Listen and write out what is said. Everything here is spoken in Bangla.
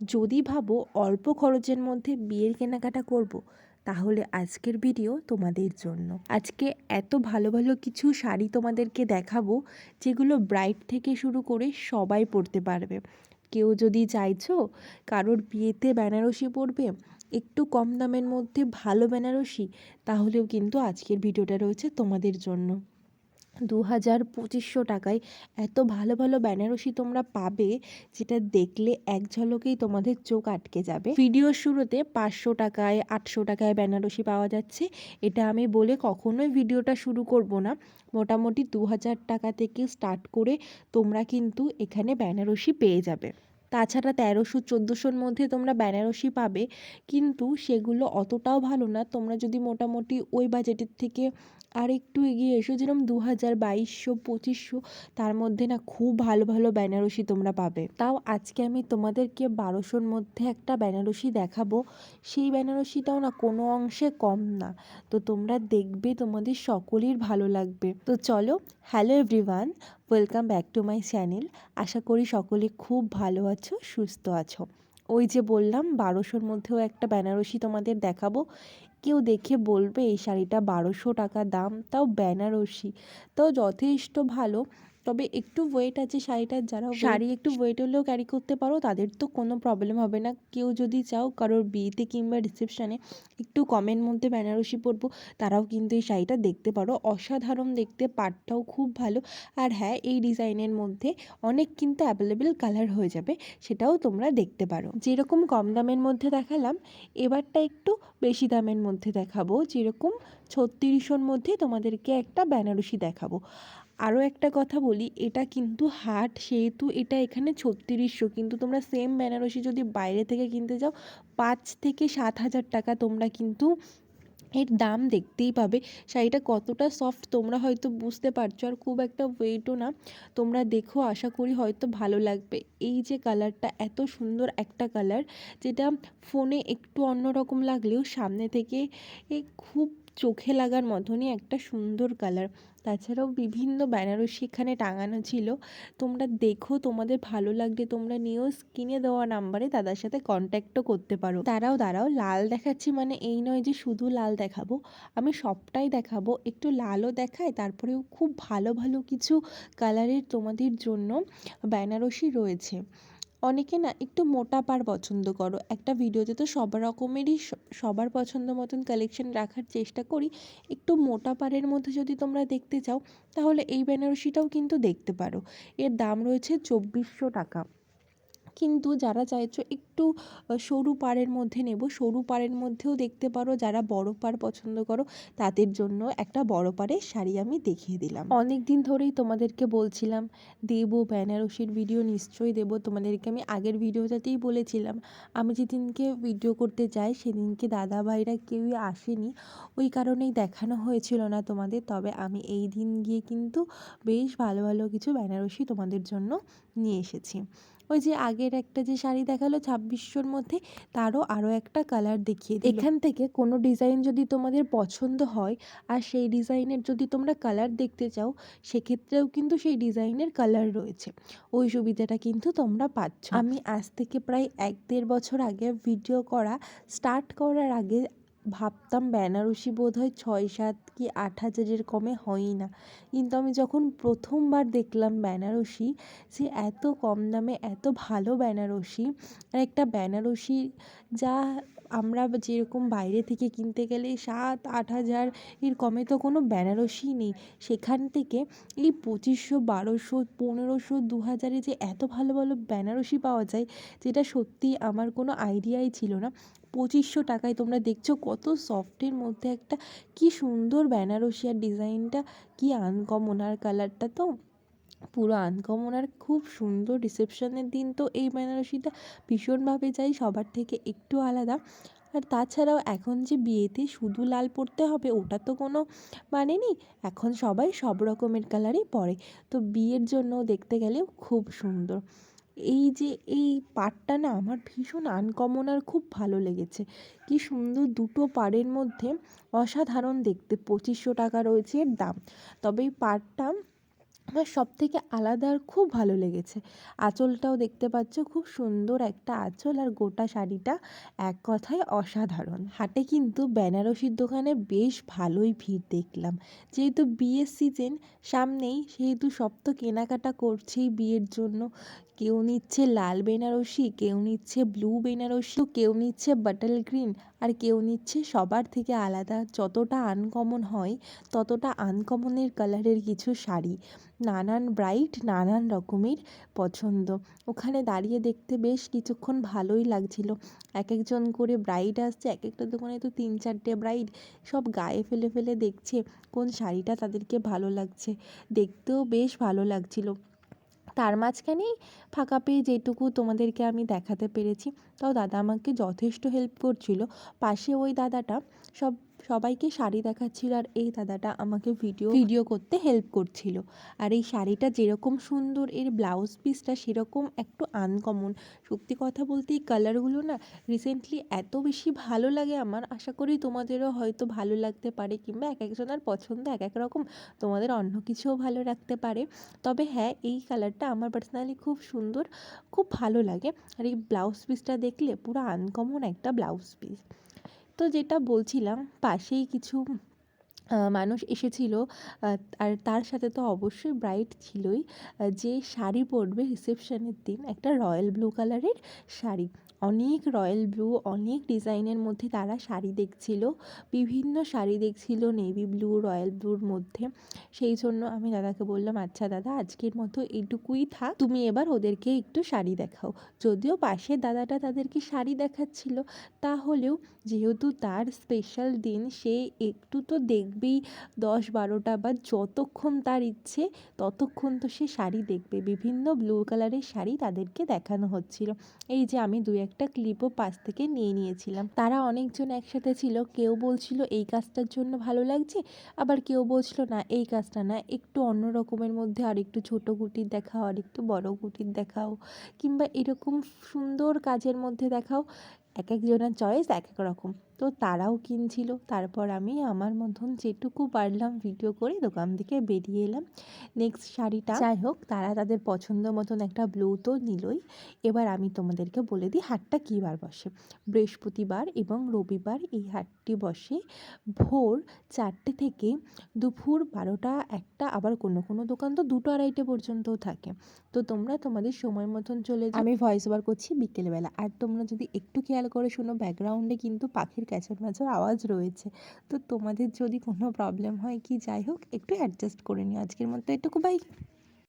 যদি ভাবো অল্প খরচের মধ্যে বিয়ের কেনাকাটা করব। তাহলে আজকের ভিডিও তোমাদের জন্য আজকে এত ভালো ভালো কিছু শাড়ি তোমাদেরকে দেখাবো, যেগুলো ব্রাইড থেকে শুরু করে সবাই পরতে পারবে কেউ যদি চাইছো কারোর বিয়েতে বেনারসি পরবে, একটু কম দামের মধ্যে ভালো বেনারসি, তাহলেও কিন্তু আজকের ভিডিওটা রয়েছে তোমাদের জন্য দু হাজার পঁচিশশো টাকায় এত ভালো ভালো বেনারসি তোমরা পাবে, যেটা দেখলে এক ঝলকেই তোমাদের চোখ আটকে যাবে। ভিডিওর শুরুতে পাঁচশো টাকায়, আটশো টাকায় বেনারসি পাওয়া যাচ্ছে। এটা আমি বলে কখনোই ভিডিওটা শুরু করব না। মোটামুটি দু হাজার টাকা থেকে স্টার্ট করে তোমরা কিন্তু এখানে বেনারসি পেয়ে যাবে। তাছাড়া তেরোশো, চোদ্দোশোর মধ্যে তোমরা বেনারসি পাবে, কিন্তু সেগুলো অতটাও ভালো না। তোমরা যদি মোটামুটি ওই বাজেটের থেকে আর একটু এগিয়ে এসো যেরকম দু হাজার বাইশশো, পঁচিশশো, তার মধ্যে না খুব ভালো ভালো বেনারসি তোমরা পাবে। তাও আজকে আমি তোমাদেরকে বারোশোর মধ্যে একটা বেনারসি দেখাবো। সেই বেনারসিটাও না কোনো অংশে কম না। তো তোমরা দেখবে তোমাদের সকলের ভালো লাগবে। তো চলো, hello everyone, welcome back to my channel. আশা করি সকলে খুব ভালো আছো, সুস্থ আছো। ওই যে বললাম, বারোশোর মধ্যেও একটা বেনারসি তোমাদের দেখাবো। কেউ দেখে বলবে, এই শাড়িটা বারোশো টাকা দাম, তাও বেনারসি। তাও যথেষ্ট ভালো। তবে একটু ওয়েট আছে শাড়িটার, যারা শাড়ি একটু ওয়েট হলেও ক্যারি করতে পারো, তাদের তো কোনো প্রবলেম হবে না। কেউ যদি চাও কারোর বিয়েতে কিংবা রিসেপশানে একটু কমের মধ্যে বেনারসি পরবো, তারাও কিন্তু এই শাড়িটা দেখতে পারো। অসাধারণ দেখতে, পাটটাও খুব ভালো। আর হ্যাঁ এই ডিজাইনের মধ্যে অনেক কিন্তু অ্যাভেলেবেল কালার হয়ে যাবে, সেটাও তোমরা দেখতে পারো। যেরকম কম দামের মধ্যে দেখালাম, এবারটা একটু বেশি দামের মধ্যে দেখাবো। যেরকম ছত্রিশশোর মধ্যে তোমাদেরকে একটা বেনারসি দেখাবো। আরও একটা কথা বলি, এটা কিন্তু হাট, সেহেতু এটা এখানে ছত্রিশশো। কিন্তু তোমরা সেম বেনারসি যদি বাইরে থেকে কিনতে যাও, পাঁচ থেকে সাত হাজার টাকা তোমরা কিন্তু এর দাম দেখতেই পাবে। শাড়িটা কতটা সফট তোমরা হয়তো বুঝতে পারছ আর খুব একটা ওয়েটও না। তোমরা দেখো, আশা করি হয়তো ভালো লাগবে। এই যে কালারটা এত সুন্দর একটা কালার যেটা ফোনে একটু অন্যরকম লাগলেও সামনে থেকে খুব চোখে লাগার মতনই একটা সুন্দর কালার তাছাড়াও বিভিন্ন বেনারসি এখানে টাঙানো ছিল। তোমরা দেখো, তোমাদের ভালো লাগলে তোমরা নিয়েও স্ক্রিনে দেওয়া নাম্বারে দাদার সাথে কন্ট্যাক্টও করতে পারো। তারাও দাঁড়াও, লাল দেখাচ্ছি মানে এই নয় যে শুধু লাল দেখাবো। আমি সবটাই দেখাবো, একটু লালও দেখায়, তারপরেও খুব ভালো ভালো কিছু কালারের তোমাদের জন্য বেনারসি রয়েছে। অনেকে না একটু মোটা পাড় পছন্দ করো। একটা ভিডিওতে তো সব রকমেরই সবার পছন্দ মতন কালেকশন রাখার চেষ্টা করি। একটু মোটা পাড়ের মধ্যে যদি তোমরা দেখতে চাও, তাহলে এই বেনারসিটাও কিন্তু দেখতে পারো। এর দাম রয়েছে চব্বিশশো টাকা। কিন্তু যারা চাইছো একটু সরু পাড়ের মধ্যে নেব। সরু পাড়ের মধ্যেও দেখতে পারো, যারা বড় পাড় পছন্দ করো, তাদের জন্য একটা বড় পাড়ের শাড়ি আমি দেখিয়ে দিলাম। অনেক দিন ধরেই তোমাদেরকে বলছিলাম, দেবো বেনারসির ভিডিও নিশ্চয়ই দেবো। তোমাদেরকে আমি আগের ভিডিওটাতেই বলেছিলাম, আমি যেদিনকে ভিডিও করতে যাই, সেদিনকে দাদা ভাইরা কেউই আসেনি। ওই কারণেই দেখানো হয়েছিল না তোমাদের, তবে আমি এই দিন গিয়ে কিন্তু বেশ ভালো ভালো কিছু বেনারসি তোমাদের জন্য নিয়ে এসেছি। ওই যে আগের একটা যে শাড়ি দেখাল ছাব্বিশশোর মধ্যে তারও আরও একটা কালার দেখিয়ে দিল। এখান থেকে কোনো ডিজাইন যদি তোমাদের পছন্দ হয় আর সেই ডিজাইনের যদি তোমরা কালার দেখতে চাও সেক্ষেত্রেও কিন্তু সেই ডিজাইনের কালার রয়েছে। ওই সুবিধাটা কিন্তু তোমরা পাচ্ছ। আমি আজ থেকে প্রায় এক দেড় বছর আগে ভিডিও করা স্টার্ট করার আগে ভাবতাম বেনারসি বোধ হয় ছয় সাত কি আট হাজারের কমে হয়ই না। কিন্তু আমি যখন প্রথমবার দেখলাম বেনারসি যে এত কম দামে, এত ভালো বেনারসি, আর একটা বেনারসি যা আমরা যেরকম বাইরে থেকে কিনতে গেলে সাত, আট হাজার এর কমে তো কোনো বেনারসিই নেই। সেখান থেকে এই পঁচিশশো, বারোশো, পনেরোশো, দু হাজারে যে এত ভালো ভালো বেনারসি পাওয়া যায়, যেটা সত্যিই আমার কোনো আইডিয়াই ছিল না। পঁচিশশো টাকায় তোমরা দেখছ কত সফটের মধ্যে একটা কি সুন্দর বেনারসি আর ডিজাইনটা কি আনকমন আর কালারটা তো। পুরো আনকমন আর খুব সুন্দর রিসেপশনের দিন। তো এই বেনারসিটা ভীষণভাবে চাই, সবার থেকে একটু আলাদা। আর তাছাড়াও এখন যে বিয়েতে শুধু লাল পরতে হবে, ওটা তো কোনো মানে নেই। এখন সবাই সব রকমের কালারই পরে। তো বিয়ের জন্য দেখতে গেলেও খুব সুন্দর। এই যে এই পাড়টা না আমার ভীষণ আনকমন আর খুব ভালো লেগেছে। কি সুন্দর দুটো পাড়ের মধ্যে অসাধারণ দেখতে। পঁচিশশো টাকা রয়েছে এর দাম। তবে এই পাড়টা আমার সব থেকে আলাদা আর খুব ভালো লেগেছে। আঁচলটাও দেখতে পাচ্ছ, খুব সুন্দর একটা আঁচল আর গোটা শাড়িটা এক কথায় অসাধারণ। হাটে কিন্তু বেনারসির দোকানে বেশ ভালোই ভিড় দেখলাম। যেহেতু বিয়ের সিজন, সামনেই সেহেতু সব তো কেনাকাটা করছেই বিয়ের জন্য। কেউ নিচ্ছে লাল বেনারসি, কেউ নিচ্ছে ব্লু বেনারসি, কেউ নিচ্ছে বাটল গ্রিন আর কেউ নিচ্ছে সবার থেকে আলাদা। যতটা আনকমন হয়, ততটা আনকমনের কালারের কিছু শাড়ি। নানান ব্রাইট নানান রকমের পছন্দ। ওখানে দাঁড়িয়ে দেখতে বেশ কিছুক্ষণ ভালোই লাগছিল। এক একজন করে ব্রাইড আসছে এক একটা দোকানে তো তিন চারটে ব্রাইড সব গায়ে ফেলে ফেলে দেখছে কোন শাড়িটা তাদেরকে ভালো লাগছে। দেখতেও বেশ ভালো লাগছিল। তার মাঝখানেই ফাঁকা পেয়ে যেটুকু তোমাদেরকে আমি দেখাতে পেরেছি। তাও দাদা আমাকে যথেষ্ট হেল্প করছিল। পাশে ওই দাদাটা সব সবাইকে শাড়ি দেখাচ্ছিল আর এই দাদাটা আমাকে ভিডিও ভিডিও করতে হেল্প করছিল। আর এই শাড়িটা যেরকম সুন্দর এর ব্লাউজ পিসটা সেরকম একটু আনকমন সত্যি কথা বলতে এই কালারগুলো না রিসেন্টলি এত বেশি ভালো লাগে আমার। আশা করি তোমাদেরও হয়তো ভালো লাগতে পারে কিংবা এক একজনের পছন্দ এক এক রকম তোমাদের অন্য কিছুও ভালো রাখতে পারে। তবে হ্যাঁ এই কালারটা আমার পার্সোনালি খুব সুন্দর খুব ভালো লাগে। আর এই ব্লাউজ পিসটা দেখলে পুরো আনকমন একটা ব্লাউজ পিস তো যেটা বলছিলাম পাশেই কিছু মানুষ এসেছিল আর তার সাথে তো অবশ্যই ব্রাইড ছিলই যে শাড়ি পরবে রিসেপশনের দিন, একটা রয়্যাল ব্লু কালারের শাড়ি। অনেক রয়্যাল ব্লু অনেক ডিজাইনের মধ্যে তারা শাড়ি দেখছিল, বিভিন্ন শাড়ি দেখছিল নেভি ব্লু রয়্যাল ব্লুর মধ্যে। সেই জন্য আমি দাদাকে বললাম আচ্ছা দাদা, আজকের মতো এইটুকুই থাক, তুমি এবার ওদেরকে একটু শাড়ি দেখাও। যদিও পাশের দাদাটা তাদেরকে শাড়ি দেখাচ্ছিল, তাহলেও যেহেতু তার স্পেশাল দিন, সে একটু তো দেখবেই দশ বারোটা বা যতক্ষণ তার ইচ্ছে, ততক্ষণ তো সে শাড়ি দেখবে। বিভিন্ন ব্লু কালারের শাড়ি তাদেরকে দেখানো হচ্ছিল। এই যে আমি দু একটা ক্লিপও পাশ থেকে নিয়ে নিয়েছিলাম। তারা অনেকজন একসাথে ছিল। কেউ বলছিল, এই কাজটার জন্য ভালো লাগছে? আবার কেউ বলছিল, না, এই কাজটা না, একটু অন্য রকমের মধ্যে আর একটু ছোটো কুটির দেখাও, আর একটু বড় কুটির দেখাও। কিংবা এরকম সুন্দর কাজের মধ্যে দেখাও, এক একজনের চয়েস এক এক রকম। তো তারাও কিনছিল। তারপর আমি আমার মতন যেটুকু পারলাম ভিডিও করে দোকান থেকে বেরিয়ে এলাম। নেক্সট শাড়িটা যাই হোক তারা তাদের পছন্দ মতন একটা ব্লু তো নিলই। এবার আমি তোমাদেরকে বলে দিই হাটটা কী বার বসে। বৃহস্পতিবার এবং রবিবার এই হাটটি বসে। ভোর চারটে থেকে দুপুর বারোটা একটা আবার কোনো কোনো দোকান তো দুটো আড়াইটে পর্যন্তও থাকে। তো তোমরা তোমাদের সময় মতন চলে আমি ভয়েস ওভার করছি বিকেলবেলা। আর তোমরা যদি একটু খেয়াল করে শোনো ব্যাকগ্রাউন্ডে কিন্তু পাখির ক্যাচর ম্যাচর আওয়াজ রয়েছে। তো তোমাদের যদি কোনো প্রবলেম হয় কি যাই হোক, একটু অ্যাডজাস্ট করে নিও। আজকের মতো এটুকু বাই